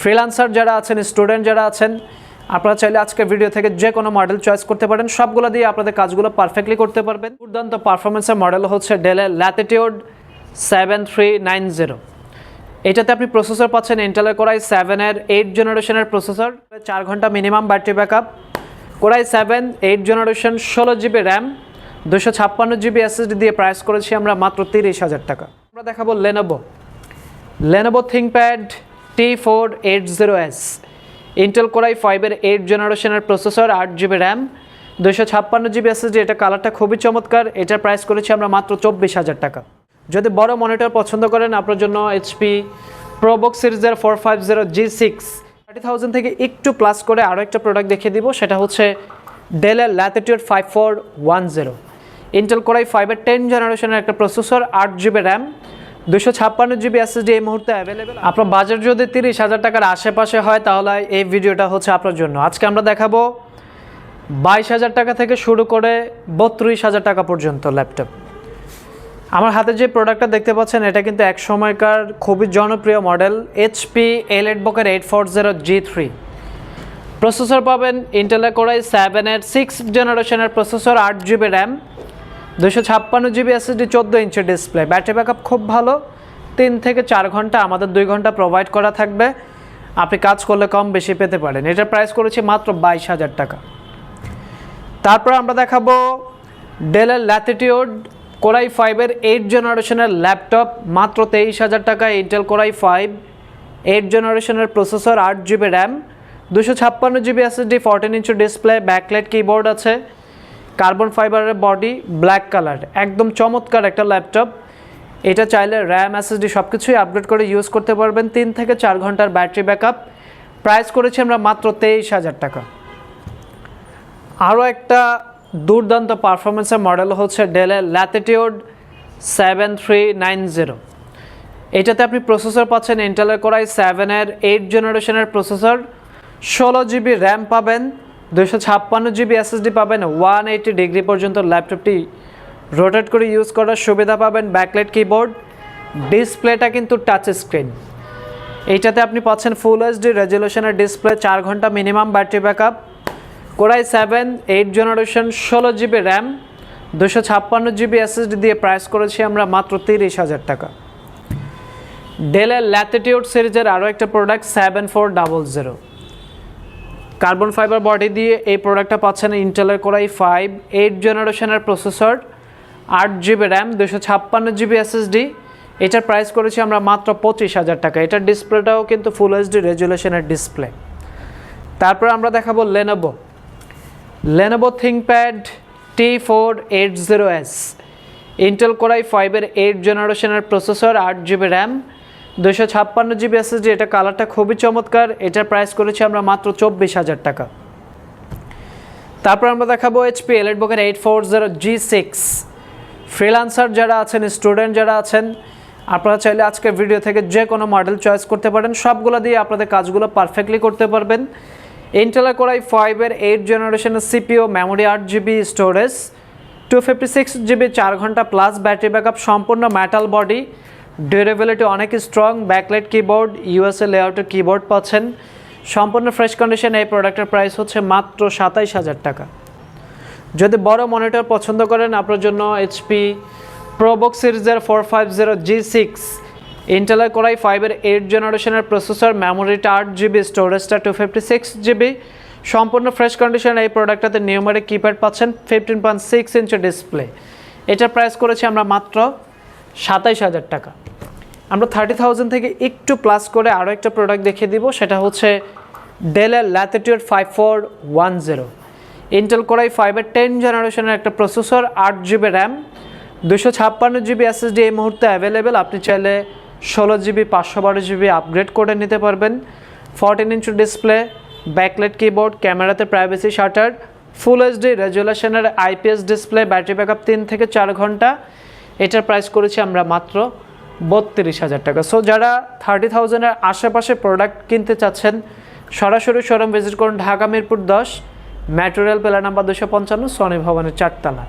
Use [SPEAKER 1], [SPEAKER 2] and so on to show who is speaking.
[SPEAKER 1] Freelancer যারা আছেন student যারা আছেন, আপনারা চাইলে আজকে ভিডিও থেকে যে কোনো মডেল চয়েস করতে পারেন। সবগুলো দিয়ে আপনাদের কাজগুলো পারফেক্টলি করতে পারবেন। দুর্দান্ত পারফরমেন্সের মডেল হচ্ছে ডেলের latitude seven three nine zero এটাতে আপনি প্রসেসর পাচ্ছেন ইন্টেলের কোরাই সেভেনের এইট জেনারেশনের প্রসেসর চার ঘণ্টা minimum battery backup core i seven eight generation ষোলো জিবি র্যাম দুশো ছাপ্পান্ন জিবি এসএসডি দিয়ে প্রাইস করেছি আমরা মাত্র তিরিশ হাজার টাকা। আমরা দেখাবো Lenovo Lenovo ThinkPad T four eight zero S Intel core i ফাইভের এইট জেনারেশনের প্রসেসর আট জিবি র্যাম দুশো ছাপ্পান্ন জিবি এসএসডি এটা কালারটা খুবই চমৎকার। এটার প্রাইস করেছি আমরা মাত্র চব্বিশ হাজার টাকা। যদি বড় মনিটর পছন্দ করেন, আপনার জন্য এইচপি প্রোবক্স সিরিজের four five zero G six thirty thousand থেকে একটু প্লাস করে আরও একটা প্রোডাক্ট দেখিয়ে দিব, সেটা হচ্ছে ডেলের Latitude five four one zero Intel Core i ফাইভের টেন জেনারেশনের একটা প্রসেসর আট জিবি র্যাম দুশো ছাপ্পান্ন জিবি এসএসডি এই মুহূর্তে অ্যাভেলেবেল আপনার বাজেট যদি তিরিশ হাজার টাকার আশেপাশে হয়, তাহলে এই ভিডিওটা হচ্ছে আপনার জন্য। আজকে আমরা দেখাবো বাইশ হাজার টাকা থেকে শুরু করে বত্রিশ হাজার টাকা পর্যন্ত ল্যাপটপ আমার হাতে যে প্রোডাক্টটা দেখতে পাচ্ছেন, এটা কিন্তু এক সময়কার খুবই জনপ্রিয় model HP L eight বকের eight four zero G three processor পাবেন ইন্টেলে কোরাই সেভেনের সিক্স জেনারেশনের প্রসেসর আট জিবি র্যাম দুশো ছাপ্পান্ন জিবি এসএসডি চোদ্দ ইঞ্চি ডিসপ্লে ব্যাটারি ব্যাকআপ খুব ভালো। তিন থেকে চার ঘণ্টা, আমাদের দুই ঘণ্টা প্রোভাইড করা থাকবে। আপনি কাজ করলে কম বেশি পেতে পারেন। এটার প্রাইস করেছি মাত্র বাইশ হাজার টাকা। তারপর আমরা দেখাবো ডেলের ল্যাটিটিউড কোরাই ফাইভের এইট জেনারেশনের ল্যাপটপ মাত্র তেইশ হাজার টাকা। Intel Core i five eight জেনারেশনের প্রসেসর আট জিবি র্যাম দুশো ছাপ্পান্ন GB SSD fourteen inch display backlight keyboard আছে। কার্বন ফাইবারের বডি ব্ল্যাক কালার, একদম চমৎকার একটা ল্যাপটপ। এটা চাইলে র্যাম, এসএসডি সব কিছুই আপডেট করে ইউজ করতে পারবেন। তিন থেকে চার ঘণ্টার ব্যাটারি ব্যাকআপ। প্রাইস করেছি আমরা মাত্র তেইশ হাজার টাকা। আরও একটা দুর্দান্ত পারফরমেন্সের মডেল হচ্ছে ডেলের Latitude seven three nine zero এটাতে আপনি প্রসেসর পাচ্ছেন ইন্টেলের কোরাই সেভেনের এইট জেনারেশনের প্রসেসর। ষোলো জিবি র্যাম পাবেন। দুশো ছাপ্পান্ন জিবি এসএসডি পাবেন, ওয়ান এইটি ডিগ্রি পর্যন্ত ল্যাপটপটি রোটেট করে ইউজ করার সুবিধা পাবেন ব্যাকলাইট কিবোর্ড, ডিসপ্লেটা কিন্তু টাচ স্ক্রিন। এইটাতে আপনি পাচ্ছেন ফুল এইচডি রেজলিউশনের ডিসপ্লে, চার ঘণ্টা minimum battery backup, Core i seven, eight generation, ষোলো জিবি র্যাম দুশো ছাপ্পান্ন জিবি এসএসডি দিয়ে প্রাইস করেছি আমরা মাত্র তিরিশ হাজার টাকা। ডেলের ল্যাটিটিউড সিরিজের আরও একটা product seven four double zero carbon fibre body দিয়ে এই প্রোডাক্টটা পাচ্ছেন ইন্টেলের কোরাই ফাইভ, এইট জেনারেশনের প্রসেসর, আট জিবি র্যাম দুশো ছাপ্পান্ন জিবি এসএসডি। এটার প্রাইস করেছি আমরা মাত্র পঁচিশ হাজার টাকা। এটার ডিসপ্লেটাও কিন্তু ফুল এইচডি রেজুলেশনের ডিসপ্লে। তারপর আমরা দেখাবো Lenovo Lenovo ThinkPad T four eight zero S Intel Core i ফাইভের এইট জেনারেশনের প্রসেসর, আট জিবি র্যাম দুশো ছাপ্পান্ন জিবি এসএসডি, এটা কালারটা খুবই চমৎকার। এটার প্রাইস করেছি আমরা মাত্র চব্বিশ হাজার টাকা। তারপর আমরা দেখাবো এইচপি এলএড বুকের eight four zero G six freelancer যারা আছেন স্টুডেন্ট যারা আছেন, আপনারা চাইলে আজকের ভিডিও থেকে যে কোনো মডেল চয়েস করতে পারেন। সবগুলো দিয়ে আপনাদের কাজগুলো পারফেক্টলি করতে পারবেন। ইন্টেলের কোরাই ফাইভের এইট জেনারেশনের সিপিও মেমোরি আট GB storage two fifty six GB চার ঘণ্টা প্লাস ব্যাটারি ব্যাকআপ সম্পূর্ণ মেটাল বডি ডিউরেবিলিটি অনেক স্ট্রং ব্যাকলাইট কিবোর্ড ইউএসএ লেআউটের কিবোর্ড পাচ্ছেন। সম্পূর্ণ ফ্রেশ কন্ডিশন এই প্রোডাক্টের প্রাইস হচ্ছে মাত্র সাতাইশ হাজার টাকা। যদি বড় মনিটর পছন্দ করেন, আপনার জন্য এইচপি প্রোবক্স সিরিজের four five zero G six ইন্টেলের কোরাই ফাইভের এইট জেনারেশনের প্রসেসর মেমোরিটা আট জিবি স্টোরেজটা টু ফিফটি সিক্স জিবি সম্পূর্ণ ফ্রেশ কন্ডিশন এই প্রোডাক্টটাতে নিউমারিক কিপ্যাড পাচ্ছেন fifteen point six inch display এটার প্রাইস করেছি আমরা মাত্র সাতাইশ হাজার টাকা। আমরা থার্টি থাউজেন্ড থেকে একটু প্লাস করে আরও একটা প্রোডাক্ট দেখিয়ে দিব, সেটা হচ্ছে ডেলের Latitude five four one zero Intel Core i ফাইভের টেন জেনারেশনের একটা প্রসেসর আট জিবি র্যাম দুশো ছাপ্পান্ন জিবি এসএসডি এই মুহূর্তে অ্যাভেলেবেল আপনি চাইলে ষোলো জিবি পাঁচশো বারো জিবি আপগ্রেড করে নিতে পারবেন। Fourteen inch display backlit keyboard ক্যামেরাতে প্রাইভেসি শাটার ফুল এইচডি রেজুলেশনের আইপিএস ডিসপ্লে ব্যাটারি ব্যাকআপ তিন থেকে চার ঘণ্টা। এটার প্রাইস করেছি আমরা মাত্র বত্রিশ হাজার টাকা। সো যারা থার্টি থাউজেন্ডের আশেপাশে প্রোডাক্ট কিনতে চাচ্ছেন, সরাসরি শোরুম ভিজিট করুন ঢাকা মিরপুর দশ ম্যাটেরিয়াল পেলা নাম্বার দুশো পঞ্চান্ন সনি ভবনের চারতলা।